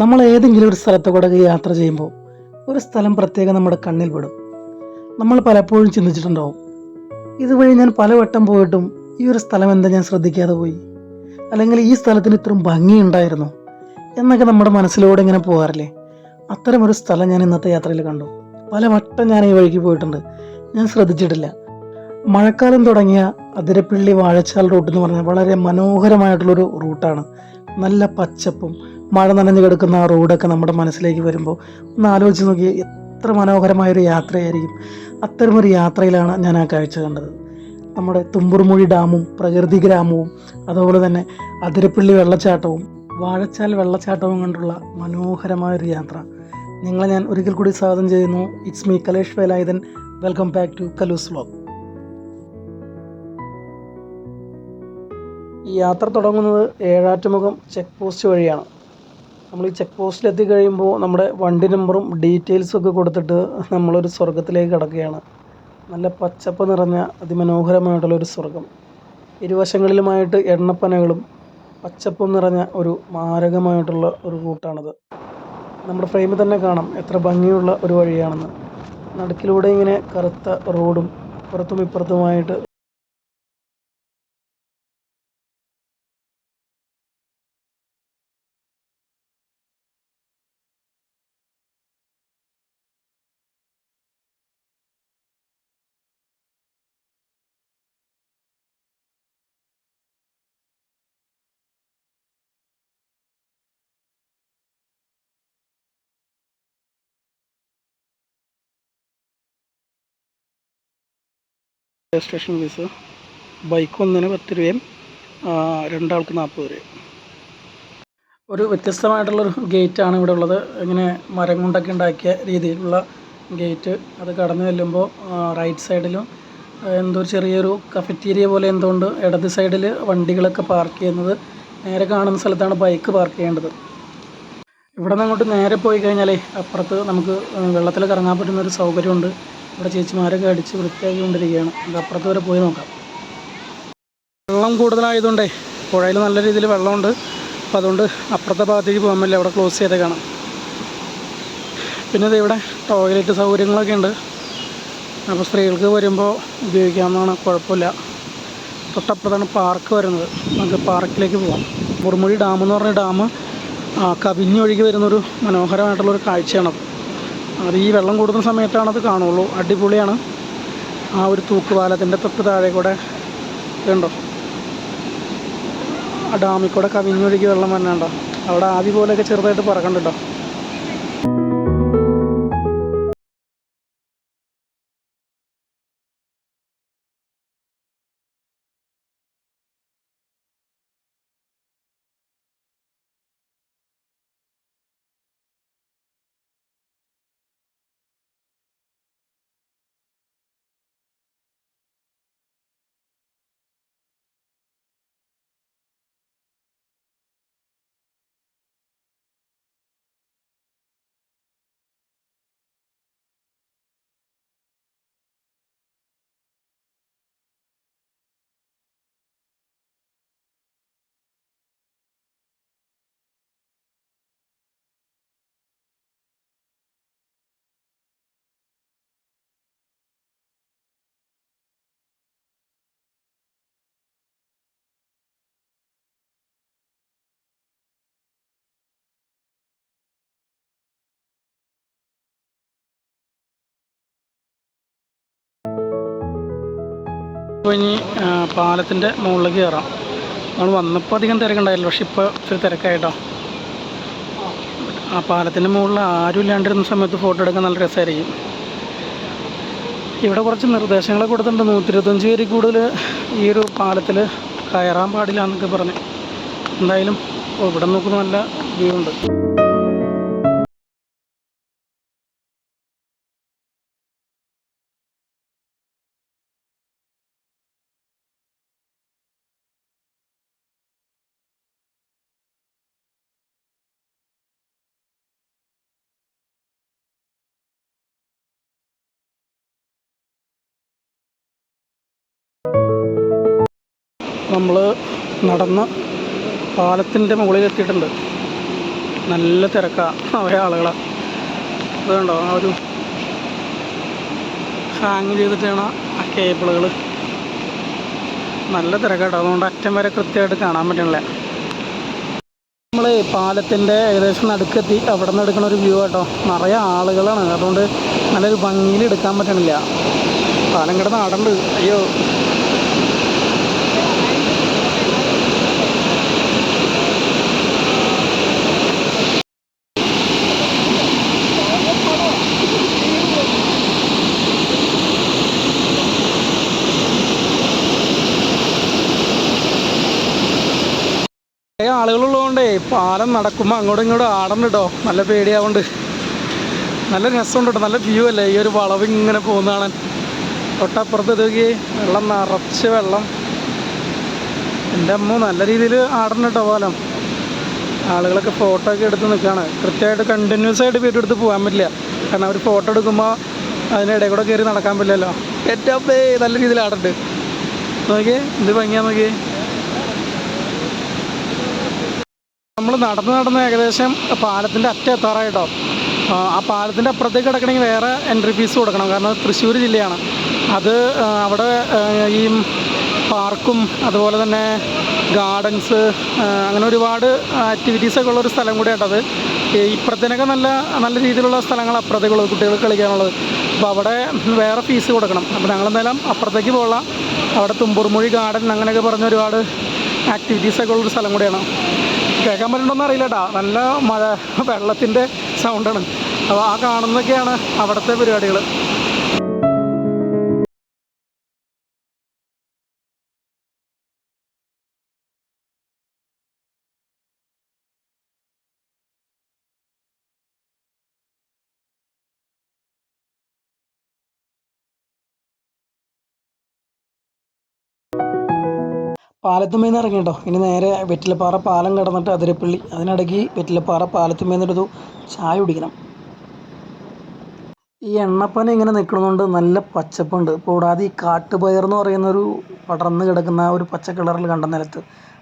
നമ്മൾ ഏതെങ്കിലും ഒരു സ്ഥലത്ത് കൂടെ യാത്ര ചെയ്യുമ്പോൾ ഒരു സ്ഥലം പ്രത്യേകം നമ്മുടെ കണ്ണിൽ പെടും. നമ്മൾ പലപ്പോഴും ചിന്തിച്ചിട്ടുണ്ടാവും ഇതുവഴി ഞാൻ പലവട്ടം പോയിട്ടും ഈ ഒരു സ്ഥലം എന്താ ഞാൻ ശ്രദ്ധിക്കാതെ പോയി? അല്ലെങ്കിൽ ഈ സ്ഥലത്തിന് ഇത്രയും ഭംഗിയുണ്ടായിരുന്നു എന്നൊക്കെ നമ്മുടെ മനസ്സിലൂടെ ഇങ്ങനെ പോകാറില്ലേ? അത്തരം ഒരു സ്ഥലം ഞാൻ ഇന്നത്തെ യാത്രയിൽ കണ്ടു. പലവട്ടം ഞാൻ ഈ വഴിക്ക് പോയിട്ടുണ്ട്. ഞാൻ ശ്രദ്ധിച്ചിട്ടില്ല. മഴക്കാലം തുടങ്ങിയ അതിരപ്പിള്ളി വാഴച്ചാൽ റൂട്ട് എന്ന് പറഞ്ഞാൽ വളരെ മനോഹരമായിട്ടുള്ളൊരു റൂട്ടാണ്. നല്ല പച്ചപ്പും മഴ നനഞ്ഞു കിടക്കുന്ന ആ റോഡൊക്കെ നമ്മുടെ മനസ്സിലേക്ക് വരുമ്പോൾ ഒന്ന് ആലോചിച്ച് നോക്കി എത്ര മനോഹരമായൊരു യാത്രയായിരിക്കും. അത്തരമൊരു യാത്രയിലാണ് ഞാൻ ആ കാഴ്ച കണ്ടത്. നമ്മുടെ തുമ്പുർമൊഴി ഡാമും പ്രകൃതി ഗ്രാമവും അതുപോലെ തന്നെ അതിരപ്പള്ളി വെള്ളച്ചാട്ടവും വാഴച്ചാൽ വെള്ളച്ചാട്ടവും കണ്ടുള്ള മനോഹരമായൊരു യാത്ര. നിങ്ങളെ ഞാൻ ഒരിക്കൽ കൂടി സ്വാഗതം ചെയ്യുന്നു. It's me Kalesh Velayudhan. Welcome back to Kalu's vlog ഈ യാത്ര തുടങ്ങുന്നത് ഏഴാറ്റുമുഖം ചെക്ക് പോസ്റ്റ് വഴിയാണ്. നമ്മൾ ഈ ചെക്ക് പോസ്റ്റിൽ എത്തിക്കഴിയുമ്പോൾ നമ്മുടെ വണ്ടി നമ്പറും ഡീറ്റെയിൽസും ഒക്കെ കൊടുത്തിട്ട് നമ്മളൊരു സ്വർഗത്തിലേക്ക് കിടക്കുകയാണ്. നല്ല പച്ചപ്പ് നിറഞ്ഞ അതിമനോഹരമായിട്ടുള്ളൊരു സ്വർഗം ഇരുവശങ്ങളിലുമായിട്ട് എണ്ണപ്പനകളും പച്ചപ്പും നിറഞ്ഞ ഒരു മാരകമായിട്ടുള്ള ഒരു റൂട്ടാണിത് നമ്മുടെ ഫ്രെയിമിൽ തന്നെ കാണാം എത്ര ഭംഗിയുള്ള ഒരു വഴിയാണെന്ന്. നടുക്കിലൂടെ ഇങ്ങനെ കറുത്ത റോഡും പുറത്തും ഇപ്പുറത്തുമായിട്ട് രജിസ്ട്രേഷൻ ഫീസ്. ബൈക്ക് ഒന്നിന് പത്ത് രൂപയും രണ്ടാൾക്ക് നാൽപ്പത് രൂപയും. ഒരു വ്യത്യസ്തമായിട്ടുള്ളൊരു ഗേറ്റാണ് ഇവിടെ ഉള്ളത്. ഇങ്ങനെ മരം കൊണ്ടൊക്കെ ഉണ്ടാക്കിയ രീതിയിലുള്ള ഗേറ്റ്. അത് കടന്നു ചെല്ലുമ്പോൾ റൈറ്റ് സൈഡിലും എന്തോ ചെറിയൊരു കഫറ്റീരിയ പോലെ എന്തോ ഉണ്ട് ഇടത് സൈഡിൽ വണ്ടികളൊക്കെ പാർക്ക് ചെയ്യുന്നത്. നേരെ കാണുന്ന സ്ഥലത്താണ് ബൈക്ക് പാർക്ക് ചെയ്യേണ്ടത്. ഇവിടെ നിന്ന് അങ്ങോട്ട് നേരെ പോയി കഴിഞ്ഞാലേ അപ്പുറത്ത് നമുക്ക് വെള്ളത്തിൽ കറങ്ങാൻ പറ്റുന്ന ഒരു സൗകര്യമുണ്ട്. ഇവിടെ ചേച്ചിമാരൊക്കെ അടിച്ച് വൃത്തിയാക്കി കൊണ്ടിരിക്കുകയാണ്. നമുക്ക് അപ്പുറത്ത് വരെ പോയി നോക്കാം. വെള്ളം കൂടുതലായതുകൊണ്ടേ പുഴയിൽ നല്ല രീതിയിൽ വെള്ളമുണ്ട്. അപ്പോൾ അതുകൊണ്ട് അപ്പുറത്തെ ഭാഗത്തേക്ക് പോകാൻ പറ്റില്ല. അവിടെ ക്ലോസ് ചെയ്തേ കാണാം. പിന്നെ ഇവിടെ ടോയ്ലറ്റ് സൗകര്യങ്ങളൊക്കെ ഉണ്ട്. അപ്പോൾ സ്ത്രീകൾക്ക് വരുമ്പോൾ ഉപയോഗിക്കാവുന്നതാണ്. കുഴപ്പമില്ല. തൊട്ടപ്പുറത്താണ് പാർക്ക് വരുന്നത്. നമുക്ക് പാർക്കിലേക്ക് പോകാം മുറുമുഴി ഡാം എന്ന് പറഞ്ഞ ഡാം കവിഞ്ഞൊഴുകി വരുന്നൊരു മനോഹരമായിട്ടുള്ളൊരു കാഴ്ചയാണത് അത് ഈ വെള്ളം കൂടുന്ന സമയത്താണ് അത് കാണുള്ളൂ. അടിപൊളിയാണ്. ആ ഒരു തൂക്കുപാലത്തിന്റെ തൊട്ട് താഴെ കൂടെ ഇതുണ്ടോ ആ ഡാമിൽ കൂടെ കവിഞ്ഞൊഴുകി വെള്ളം വരണുണ്ടോ അവിടെ ആവി പോലെയൊക്കെ ചെറുതായിട്ട് പറക്കണ്ടുണ്ടോ അപ്പോൾ ഇനി പാലത്തിന്റെ മുകളിലേക്ക് കയറാം നമ്മൾ വന്നപ്പോൾ അധികം തിരക്കുണ്ടായില്ല പക്ഷെ ഇപ്പോൾ ഇച്ചിരി തിരക്കായിട്ടോ. ആ പാലത്തിന്റെ മുകളിൽ ആരും ഇല്ലാണ്ടിരുന്ന സമയത്ത് ഫോട്ടോ എടുക്കാൻ നല്ല രസമായിരിക്കും. ഇവിടെ കുറച്ച് നിർദ്ദേശങ്ങൾ കൊടുത്തിട്ടുണ്ട്. നൂറ്റി ഇരുപത്തഞ്ച് പേര് കൂടുതൽ ഈ ഒരു പാലത്തിൽ കയറാൻ പാടില്ല എന്നൊക്കെ പറഞ്ഞു. എന്തായാലും ഇവിടെ നോക്കുന്ന നല്ല വ്യൂ ഉണ്ട്. നമ്മൾ നടന്ന് പാലത്തിന്റെ മുകളിൽ എത്തിയിട്ടുണ്ട് നല്ല തിരക്കാണ് അവരെ ആളുകളാണ് അതുകൊണ്ടോ ആ ഒരു ഹാങ് ചെയ്തിട്ടാണ് ആ കേബിളുകൾ നല്ല തിരക്കാട്ടോ. അതുകൊണ്ട് അറ്റം വരെ കൃത്യമായിട്ട് കാണാൻ പറ്റണില്ല. നമ്മൾ പാലത്തിന്റെ ഏകദേശം നടുക്കെത്തി. അവിടെ നിന്ന് എടുക്കുന്ന ഒരു വ്യൂ കേട്ടോ നിറയെ ആളുകളാണ്. അതുകൊണ്ട് നല്ലൊരു ഭംഗിയിൽ എടുക്കാൻ പറ്റണില്ല. പാലം കിടന്ന് നടണ്ട്. അയ്യോ. കുറേ ആളുകളുള്ളതുകൊണ്ടേ പാലം നടക്കുമ്പോൾ അങ്ങോട്ടും ഇങ്ങോട്ടും ആടണം കേട്ടോ നല്ല പേടിയാവുണ്ട്. നല്ല രസമുണ്ട് കേട്ടോ നല്ല വ്യൂ അല്ലേ? ഈ ഒരു വളവ് ഇങ്ങനെ പോകുന്ന കാണാൻ. തൊട്ടപ്പുറത്ത് തൂക്കി വെള്ളം നിറച്ച് വെള്ളം. എന്റെ അമ്മ നല്ല രീതിയിൽ ആടണം കേട്ടോ പാലം. ആളുകളൊക്കെ ഫോട്ടോ ഒക്കെ എടുത്ത് നിൽക്കുകയാണ് കൃത്യമായിട്ട് കണ്ടിന്യൂസ് ആയിട്ട് പേര് എടുത്ത് പോകാൻ പറ്റില്ല. കാരണം അവർ ഫോട്ടോ എടുക്കുമ്പോൾ അതിനിടയിൽ കൂടെ കയറി നടക്കാൻ പറ്റില്ലല്ലോ. ഏറ്റവും നല്ല രീതിയിൽ ആടുന്നുണ്ട് നോക്കിയേ എന്ത് ഭംഗിയാ നോക്കിയേ. നമ്മൾ നടന്ന് നടന്ന് ഏകദേശം പാലത്തിന്റെ അറ്റ എത്താറായിട്ടോ. ആ, പാലത്തിന്റെ അപ്പുറത്തേക്ക് കിടക്കണമെങ്കിൽ വേറെ എൻട്രി ഫീസ് കൊടുക്കണം. കാരണം അത് തൃശ്ശൂർ ജില്ലയാണ്. അത് അവിടെ ഈ പാർക്കും അതുപോലെ തന്നെ ഗാർഡൻസ് അങ്ങനെ ഒരുപാട് ആക്ടിവിറ്റീസൊക്കെ ഉള്ളൊരു സ്ഥലം കൂടിയാട്ടത് ഇപ്പുറത്തേനൊക്കെ നല്ല നല്ല രീതിയിലുള്ള സ്ഥലങ്ങൾ അപ്പുറത്തേക്കുള്ളത് കുട്ടികൾക്ക് കളിക്കാനുള്ളത്. അപ്പോൾ അവിടെ വേറെ ഫീസ് കൊടുക്കണം. അപ്പോൾ ഞങ്ങളെന്തായാലും അപ്പുറത്തേക്ക് പോകാം. അവിടെ തുമ്പൂർമൊഴി ഗാർഡൻ അങ്ങനെയൊക്കെ പറഞ്ഞ ഒരുപാട് ആക്ടിവിറ്റീസൊക്കെ ഉള്ളൊരു സ്ഥലം കൂടിയാണ്. കേൾക്കാൻ പറ്റുന്നുണ്ടോന്ന് അറിയില്ല കേട്ടാ നല്ല മഴ വെള്ളത്തിന്റെ സൗണ്ടാണ് അപ്പോൾ ആ കാണുന്നതൊക്കെയാണ് അവിടുത്തെ പരിപാടികൾ പാലത്തുമേന്ന് ഇറങ്ങി കേട്ടോ ഇനി നേരെ വെറ്റിലപ്പാറ പാലം കടന്നിട്ട് അതിരപ്പള്ളി. അതിനിടയ്ക്ക് വെറ്റിലപ്പാറ പാലത്തുമേന്നിട്ടൊരു ചായ കുടിക്കണം. ഈ എണ്ണപ്പന ഇങ്ങനെ നിൽക്കുന്നതുകൊണ്ട് നല്ല പച്ചപ്പുണ്ട്. കൂടാതെ ഈ കാട്ടുപയർ എന്ന് പറയുന്ന ഒരു പടർന്ന് കിടക്കുന്ന ഒരു പച്ച കളറിൽ കണ്ട നിലത്ത്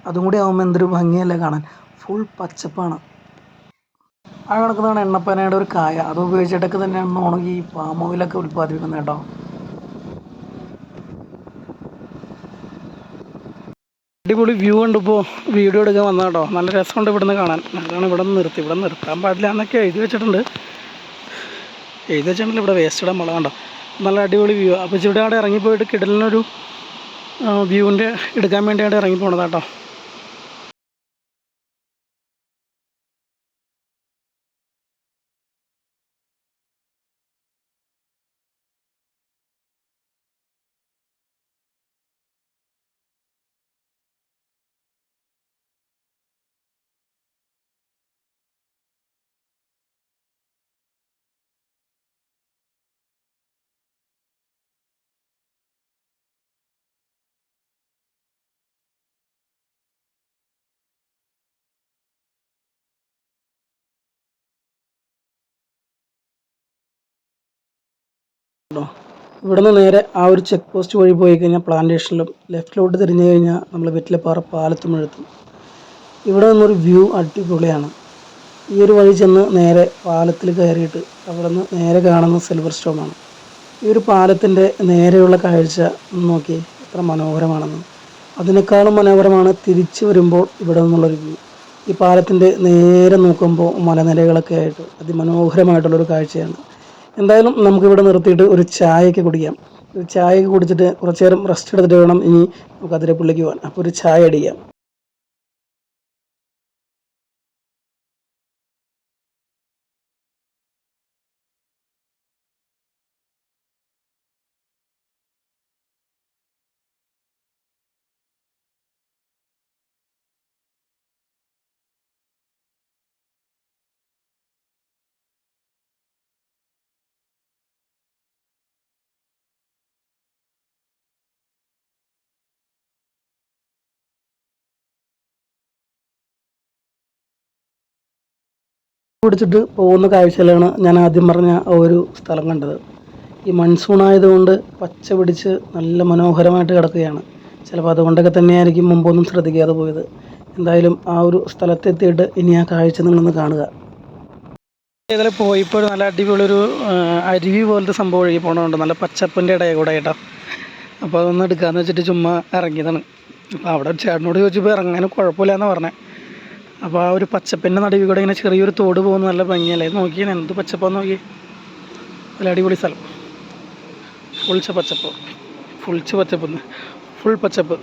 അതും കൂടി ആകുമ്പോൾ എന്തൊരു ഭംഗിയല്ലേ കാണാൻ. ഫുൾ പച്ചപ്പാണ്. ആ കിടക്കുന്നതാണ് എണ്ണപ്പനയുടെ ഒരു കായ. അത് ഉപയോഗിച്ചിട്ടൊക്കെ തന്നെയാണ് ഉണങ്ങി പാമോയിലൊക്കെ ഉൽപ്പാദിപ്പിക്കുന്നത് കേട്ടോ. അടിപൊളി വ്യൂ ഉണ്ട് ഇപ്പോൾ വീഡിയോ എടുക്കാൻ വന്ന കേട്ടോ നല്ല രസമുണ്ട് ഇവിടുന്ന് കാണാൻ. അതാണ് ഇവിടെ നിന്ന് നിർത്തി. ഇവിടെ നിർത്താൻ പാടില്ല എന്നൊക്കെ എഴുതി വെച്ചിട്ടുണ്ട്. എഴുതി വെച്ചിട്ടുണ്ട് ഇവിടെ വേസ്റ്റ് ഇടാൻ വളം കണ്ടോ. നല്ല അടിപൊളി വ്യൂ. അപ്പോൾ ഇവിടെ അവിടെ ഇറങ്ങിപ്പോയിട്ട് കിടലിനൊരു വ്യൂവിന്റെ എടുക്കാൻ വേണ്ടിയാണ് ഇറങ്ങി പോണത് കേട്ടോ ഇവിടുന്ന് നേരെ ആ ഒരു ചെക്ക് പോസ്റ്റ് വഴി പോയി കഴിഞ്ഞാൽ പ്ലാന്റേഷനിലും ലെഫ്റ്റിലോട്ട് തിരിഞ്ഞു കഴിഞ്ഞാൽ നമ്മൾ വെറ്റിലപ്പാറ പാലത്തുമെഴുത്തും ഇവിടെ നിന്നൊരു വ്യൂ അടിപൊളിയാണ്. ഈ ഒരു വഴി ചെന്ന് നേരെ പാലത്തിൽ കയറിയിട്ട് അവിടെ നിന്ന് നേരെ കാണുന്ന സിൽവർ സ്റ്റോമാണ് ഈ ഒരു പാലത്തിന്റെ നേരെയുള്ള കാഴ്ച നോക്കി എത്ര മനോഹരമാണെന്ന്. അതിനേക്കാളും മനോഹരമാണ് തിരിച്ചു വരുമ്പോൾ ഇവിടെ നിന്നുള്ളൊരു വ്യൂ ഈ പാലത്തിന്റെ നേരെ നോക്കുമ്പോൾ മലനിരകളൊക്കെ ആയിട്ട് അതിമനോഹരമായിട്ടുള്ളൊരു കാഴ്ചയാണ്. എന്തായാലും നമുക്കിവിടെ നിർത്തിയിട്ട് ഒരു ചായയൊക്കെ കുടിക്കാം. ഒരു ചായയൊക്കെ കുടിച്ചിട്ട് കുറച്ച് നേരം റെസ്റ്റ് എടുത്തിട്ട് വേണം ഇനി നമുക്ക് അതിരപ്പള്ളിക്ക് പോകാൻ. അപ്പോൾ ഒരു ചായ അടിക്കാം. പിടിച്ചിട്ട് പോകുന്ന കാഴ്ചയിലാണ് ഞാൻ ആദ്യം പറഞ്ഞ ആ ഒരു സ്ഥലം കണ്ടത്. ഈ മൺസൂൺ ആയതുകൊണ്ട് പച്ച പിടിച്ച് നല്ല മനോഹരമായിട്ട് കിടക്കുകയാണ്. ചിലപ്പോൾ അതുകൊണ്ടൊക്കെ തന്നെയായിരിക്കും മുമ്പൊന്നും ശ്രദ്ധിക്കാതെ പോയത്. എന്തായാലും ആ ഒരു സ്ഥലത്തെത്തിയിട്ട് ഇനി ആ കാഴ്ച നിങ്ങളൊന്ന് കാണുക. ഇതിൽ പോയിപ്പോൾ നല്ല അടിപൊളിയൊരു അരുവി പോലത്തെ സംഭവം ഒഴുകി പോകണമുണ്ട് നല്ല പച്ചപ്പിന്റെ ഇടയിൽ കൂടെ കേട്ടോ. അപ്പോൾ അതൊന്ന് എടുക്കാമെന്ന് വെച്ചിട്ട് ചുമ്മാ ഇറങ്ങിയതാണ്. അപ്പോൾ അവിടെ ചേട്ടനോട് ചോദിച്ചപ്പോൾ ഇറങ്ങാനും കുഴപ്പമില്ല പറഞ്ഞത് അപ്പോൾ ആ ഒരു പച്ചപ്പിന്റെ നടുവിൽ കൂടെ ഇങ്ങനെ ചെറിയൊരു തോട് പോകുന്ന നല്ല ഭംഗിയല്ലേ? നോക്കി എന്ത് പച്ചപ്പാന്ന് നോക്കി നല്ല അടിപൊളി സ്ഥലം. ഫുൾച്ച പച്ചപ്പ്. ഫുൾച്ച് പച്ചപ്പ് ഫുൾ പച്ചപ്പ്.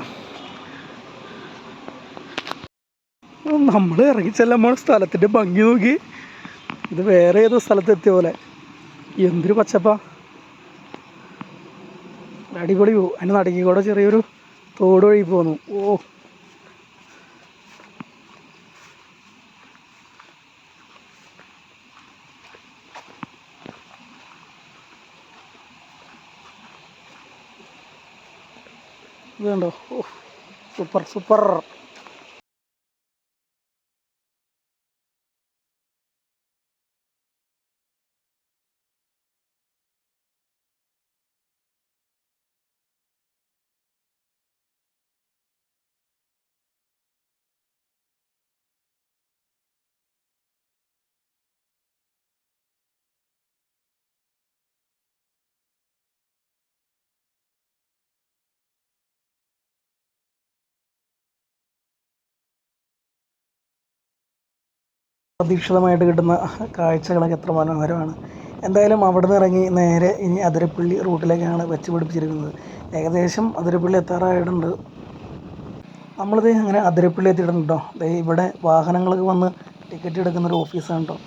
നമ്മൾ ഇറങ്ങി ചെല്ലുമ്പോൾ സ്ഥലത്തിന്റെ ഭംഗി നോക്കി. ഇത് വേറെ ഏതോ സ്ഥലത്ത് എത്തിയ പോലെ. എന്തൊരു പച്ചപ്പാ. അടിപൊളി പോകും അതിന്റെ നടുക്കി കൂടെ ചെറിയൊരു തോട് വഴി പോന്നു. ഓ. ഇത് കണ്ടോ ഓ സൂപ്പർ സൂപ്പർ. പ്രതീക്ഷിതമായിട്ട് കിട്ടുന്ന കാഴ്ചകളൊക്കെ എത്ര മനോഹരമാണ്. എന്തായാലും അവിടെ നിന്ന് ഇറങ്ങി നേരെ ഇനി അതിരപ്പള്ളി റൂട്ടിലേക്കാണ് വെച്ച് പിടിപ്പിച്ചിരിക്കുന്നത്. ഏകദേശം അതിരപ്പള്ളി എത്താറായിട്ടുണ്ട്. നമ്മളിത് അങ്ങനെ അതിരപ്പള്ളി എത്തിയിട്ടുണ്ട് കേട്ടോ. ഇവിടെ വാഹനങ്ങളൊക്കെ വന്ന് ടിക്കറ്റ് എടുക്കുന്ന ഒരു ഓഫീസാണ് കേട്ടോ.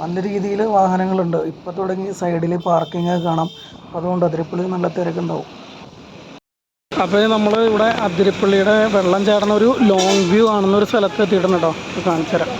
നല്ല രീതിയിൽ വാഹനങ്ങളുണ്ട്. ഇപ്പോൾ തുടങ്ങി സൈഡിൽ പാർക്കിംഗ് ഒക്കെ കാണാം. അതുകൊണ്ട് അതിരപ്പള്ളി നല്ല തിരക്കുണ്ടാവും അപ്പോൾ നമ്മൾ ഇവിടെ അതിരപ്പള്ളിയുടെ വെള്ളം ചേർന്ന ഒരു ലോങ് വ്യൂ ആണെന്നൊരു സ്ഥലത്ത് എത്തിയിട്ടുണ്ട് കേട്ടോ. കാണിച്ചു തരാം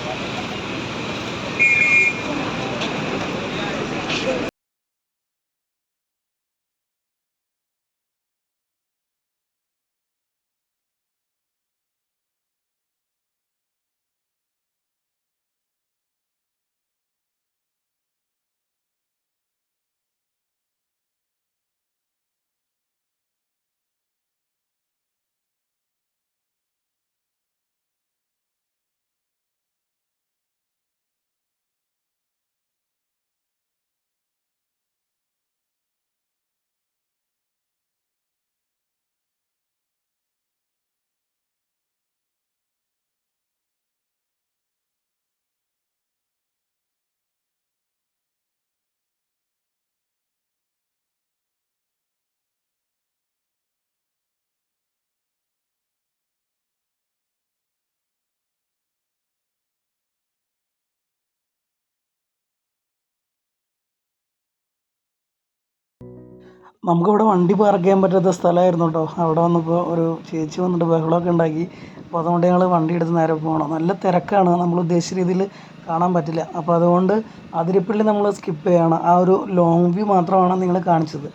നമുക്കിവിടെ വണ്ടി പാർക്ക് ചെയ്യാൻ പറ്റാത്ത സ്ഥലമായിരുന്നു കേട്ടോ. അവിടെ വന്നപ്പോൾ ഒരു ചേച്ചി വന്നിട്ട് ബഹളമൊക്കെ ഉണ്ടാക്കി. അപ്പോൾ അതുകൊണ്ട് ഞങ്ങൾ വണ്ടി എടുത്ത് നേരെ പോകണം നല്ല തിരക്കാണ്. നമ്മൾ ഉദ്ദേശിച്ച രീതിയിൽ കാണാൻ പറ്റില്ല. അപ്പോൾ അതുകൊണ്ട് അതിരപ്പള്ളി നമ്മൾ സ്കിപ്പ് ചെയ്യുകയാണ് ആ ഒരു ലോങ് വ്യൂ മാത്രമാണ് നിങ്ങൾ കാണിച്ചത്.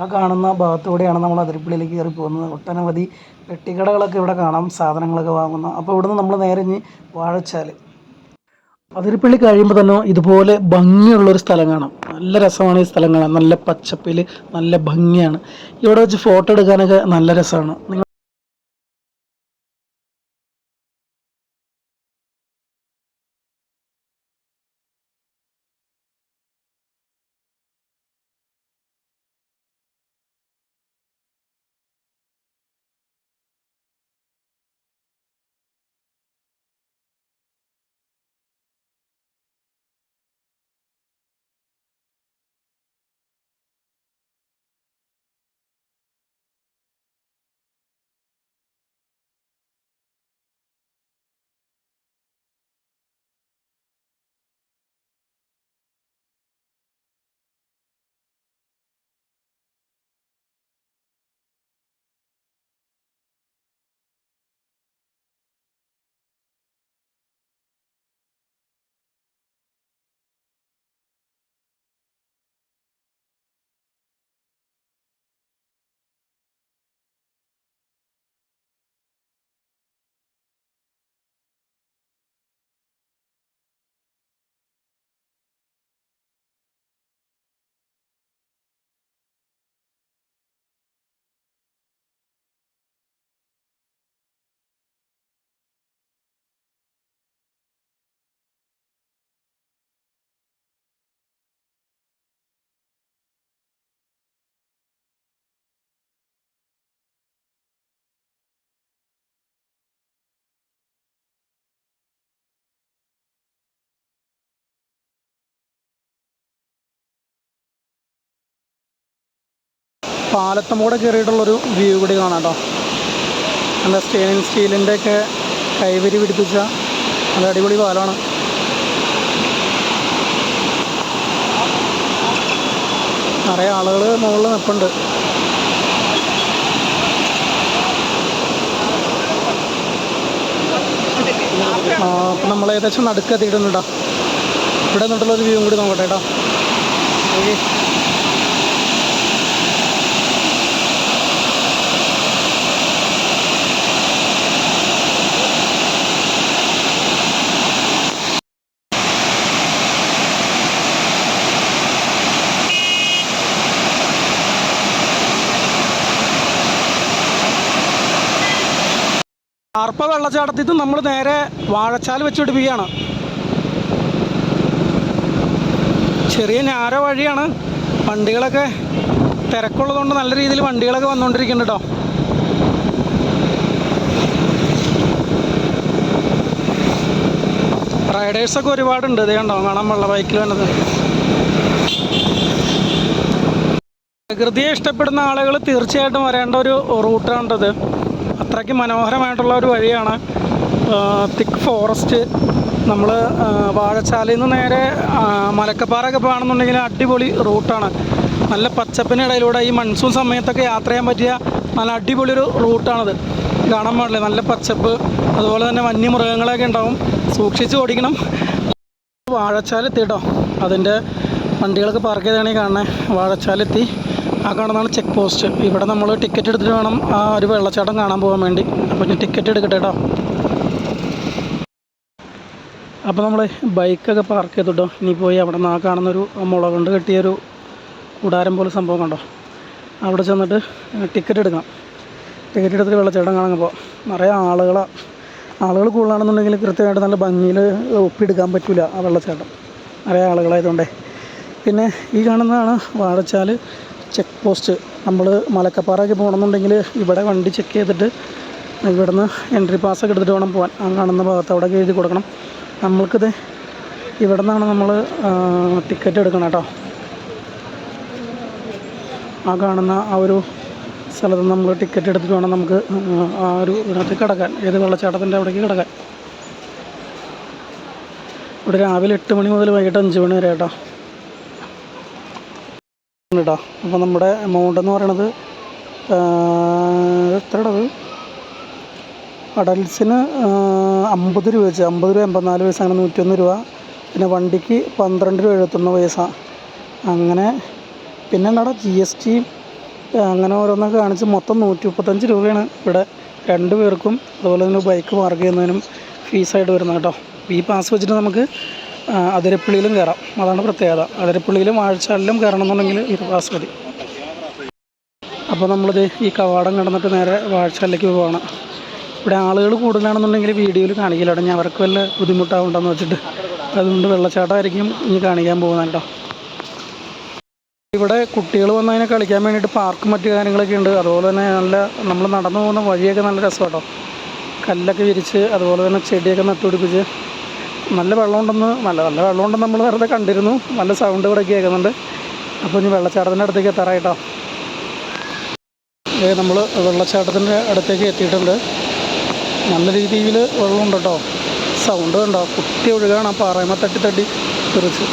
ആ കാണുന്ന ഭാഗത്തൂടെയാണ് നമ്മൾ അതിരപ്പള്ളിയിലേക്ക് കയറി പോകുന്നത്. ഒട്ടനവധി പെട്ടിക്കടകളൊക്കെ ഇവിടെ കാണാം. സാധനങ്ങളൊക്കെ വാങ്ങുന്ന. അപ്പോൾ ഇവിടുന്ന് നമ്മൾ നേരെ ഇനി വാഴച്ചാൽ അതിരപ്പള്ളി കഴിയുമ്പോൾ തന്നെ ഇതുപോലെ ഭംഗിയുള്ളൊരു സ്ഥലം കാണാം. നല്ല രസമാണ് ഈ സ്ഥലം കാണാൻ. നല്ല പച്ചപ്പിൽ നല്ല ഭംഗിയാണ്. ഇവിടെ വെച്ച് ഫോട്ടോ എടുക്കാനൊക്കെ നല്ല രസമാണ്. നിങ്ങൾ പാലത്തമ്മൂടെ കയറിയിട്ടുള്ളൊരു വ്യൂ കൂടി കാണാം കേട്ടോ. നല്ല സ്റ്റെയിൻലെസ് സ്റ്റീലിന്റെ ഒക്കെ കൈവരി പിടിപ്പിച്ച നല്ല അടിപൊളി പാലമാണ് നിറയെ ആളുകൾ മുകളിൽ നിൽപ്പുണ്ട് അപ്പം നമ്മൾ ഏകദേശം നടുക്കെത്തിയിട്ടുണ്ട് കേട്ടോ. ഇവിടെ നിന്നിട്ടുള്ളൊരു വ്യൂ കൂടി നോക്കട്ടെ കേട്ടോ. ഓക്കെ ആർപ്പ വെള്ളച്ചാട്ടത്തിൽ നിന്ന് നമ്മൾ നേരെ വാഴച്ചാൽ വെച്ച് പിടിപ്പിക്കുകയാണ് ചെറിയ ഞാര വഴിയാണ് വണ്ടികളൊക്കെ തിരക്കുള്ളതുകൊണ്ട് നല്ല രീതിയിൽ വണ്ടികളൊക്കെ വന്നുകൊണ്ടിരിക്കുന്നുണ്ട് കേട്ടോ റൈഡേഴ്സൊക്കെ ഒരുപാടുണ്ട്. ഇതേ കണ്ടോ? കാണാൻ വെള്ള ബൈക്കിൽ വന്നത്. പ്രകൃതിയെ ഇഷ്ടപ്പെടുന്ന ആളുകൾ തീർച്ചയായിട്ടും വരേണ്ട ഒരു റൂട്ടാണിത് അത്രയ്ക്ക് മനോഹരമായിട്ടുള്ള ഒരു വഴിയാണ് തിക്ക് ഫോറസ്റ്റ്. നമ്മൾ വാഴച്ചാലയിൽ നിന്ന് നേരെ മലക്കപ്പാറ മലക്കപ്പാറൊക്കെ പോകുകയാണെന്നുണ്ടെങ്കിൽ അടിപൊളി റൂട്ടാണ്. നല്ല പച്ചപ്പിനിടയിലൂടെ ഈ മൺസൂൺ സമയത്തൊക്കെ യാത്ര ചെയ്യാൻ പറ്റിയ നല്ല അടിപൊളി ഒരു റൂട്ടാണത്. കാണാൻ പാടില്ലേ? നല്ല പച്ചപ്പ് അതുപോലെ തന്നെ വന്യമൃഗങ്ങളൊക്കെ ഉണ്ടാവും. സൂക്ഷിച്ച് ഓടിക്കണം. വാഴച്ചാലെത്തി കേട്ടോ. അതിന്റെ വണ്ടികളൊക്കെ പാർക്ക് ചെയ്താണ് ഈ കാണുന്നത് വാഴച്ചാലെത്തി ആ കാണുന്നതാണ് ചെക്ക് പോസ്റ്റ് ഇവിടെ നമ്മൾ ടിക്കറ്റ് എടുത്തിട്ട് വേണം ആ ഒരു വെള്ളച്ചാട്ടം കാണാൻ പോകാൻ വേണ്ടി. അപ്പോൾ ഞാൻ ടിക്കറ്റ് എടുക്കട്ടെ കേട്ടോ അപ്പോൾ നമ്മൾ ബൈക്കൊക്കെ പാർക്ക് ചെയ്തിട്ടോ. ഇനി പോയി അവിടെ നിന്ന് ആ കാണുന്നൊരു മുളക് കൊണ്ട് കെട്ടിയൊരു കൂടാരം പോലെ സംഭവം കണ്ടോ? അവിടെ ചെന്നിട്ട് ടിക്കറ്റ് എടുക്കാം ടിക്കറ്റ് എടുത്തിട്ട് വെള്ളച്ചാട്ടം കാണാൻ പോകാം നിറയെ ആളുകളാണ് ആളുകൾ കൂടുതലാണെന്നുണ്ടെങ്കിൽ കൃത്യമായിട്ട് നല്ല ഭംഗിയിൽ ഒപ്പിയെടുക്കാൻ പറ്റില്ല ആ വെള്ളച്ചാട്ടം. നിറയെ ആളുകളായതുകൊണ്ടേ. പിന്നെ ഈ കാണുന്നതാണ് വാഴച്ചാൽ ചെക്ക് പോസ്റ്റ് നമ്മൾ മലക്കപ്പാറയ്ക്ക് പോകണമെന്നുണ്ടെങ്കിൽ ഇവിടെ വണ്ടി ചെക്ക് ചെയ്തിട്ട് ഇവിടുന്ന് എൻട്രി പാസ്സൊക്കെ എടുത്തിട്ട് വേണം പോകാൻ ആ കാണുന്ന ഭാഗത്ത് അവിടെ എഴുതി കൊടുക്കണം. നമ്മൾക്കിത് ഇവിടെ നിന്നാണ് നമ്മൾ ടിക്കറ്റ് എടുക്കണം കേട്ടോ ആ കാണുന്ന ആ ഒരു സ്ഥലത്ത് നമ്മൾ ടിക്കറ്റ് എടുത്തിട്ട് വേണം നമുക്ക് ആ ഒരു ഇതിനകത്ത് കിടക്കാൻ. ഏത് വെള്ളച്ചാട്ടത്തിന്റെ അവിടേക്ക് കിടക്കാൻ. ഇവിടെ രാവിലെ എട്ട് മണി മുതൽ വൈകിട്ട് അഞ്ച് മണി വരെ കേട്ടോ കേട്ടോ അപ്പോൾ നമ്മുടെ എമൗണ്ട് എന്ന് പറയണത് എത്രയുടേത് അഡൽസിന് അമ്പത് രൂപ വെച്ച് അമ്പത് രൂപ എൺപത്തിനാല് പൈസ അങ്ങനെ നൂറ്റൊന്ന് രൂപ. പിന്നെ വണ്ടിക്ക് പന്ത്രണ്ട് രൂപ എഴുപത്തൊന്ന് പൈസ. അങ്ങനെ പിന്നെ എന്താടാ ജി എസ് ടി അങ്ങനെ ഓരോന്നൊക്കെ കാണിച്ച് മൊത്തം നൂറ്റി മുപ്പത്തഞ്ച് രൂപയാണ് ഇവിടെ രണ്ട് പേർക്കും അതുപോലെ തന്നെ ബൈക്ക് പാർക്ക് ചെയ്യുന്നതിനും ഫീസായിട്ട് വരുന്നത് കേട്ടോ. ഈ പാസ് വെച്ചിട്ട് നമുക്ക് അതിരപ്പള്ളിയിലും കയറാം. അതാണ് പ്രത്യേകത. അതിരപ്പള്ളിയിലും വാഴച്ചാലിലും കയറണം എന്നുണ്ടെങ്കിൽ ഇത് പാസ് മതി. അപ്പോൾ നമ്മളിത് ഈ കവാടം കടന്നിട്ട് നേരെ വാഴച്ചാലിലേക്ക് പോവാണ്. ഇവിടെ ആളുകൾ കൂടുതലാണെന്നുണ്ടെങ്കിൽ വീഡിയോയിൽ കാണിക്കില്ല കേട്ടോ. ഞാൻ അവർക്ക് വല്ല ബുദ്ധിമുട്ടാവുണ്ടെന്ന് വെച്ചിട്ട്. അതുകൊണ്ട് വെള്ളച്ചാട്ടമായിരിക്കും ഇനി കാണിക്കാൻ പോകുന്നത് കേട്ടോ. ഇവിടെ കുട്ടികൾ വന്നതിനെ കളിക്കാൻ വേണ്ടിയിട്ട് പാർക്കും മറ്റു കാര്യങ്ങളൊക്കെ ഉണ്ട്. അതുപോലെ തന്നെ നല്ല നമ്മൾ നടന്നു പോകുന്ന വഴിയൊക്കെ നല്ല രസമാണ് കേട്ടോ കല്ലൊക്കെ വിരിച്ച് അതുപോലെ തന്നെ ചെടിയൊക്കെ നട്ടുപിടിപ്പിച്ച് നല്ല വെള്ളമുണ്ടെന്ന് നല്ല നല്ല വെള്ളമുണ്ടെന്ന് നമ്മൾ വെറുതെ കണ്ടിരുന്നു. നല്ല സൗണ്ട് ഇവിടെ കേൾക്കുന്നുണ്ട്. അപ്പോൾ ഇനി വെള്ളച്ചാട്ടത്തിന്റെ അടുത്തേക്ക് എത്താറായിട്ടോ നമ്മൾ വെള്ളച്ചാട്ടത്തിന്റെ അടുത്തേക്ക് എത്തിയിട്ടുണ്ട്. നല്ല രീതിയിൽ വെള്ളമുണ്ട് കേട്ടോ സൗണ്ട് കണ്ടോ? കുട്ടി ഒഴുകാണ് ആ പാറയമ്മ തട്ടി തട്ടി തെറിച്ച്.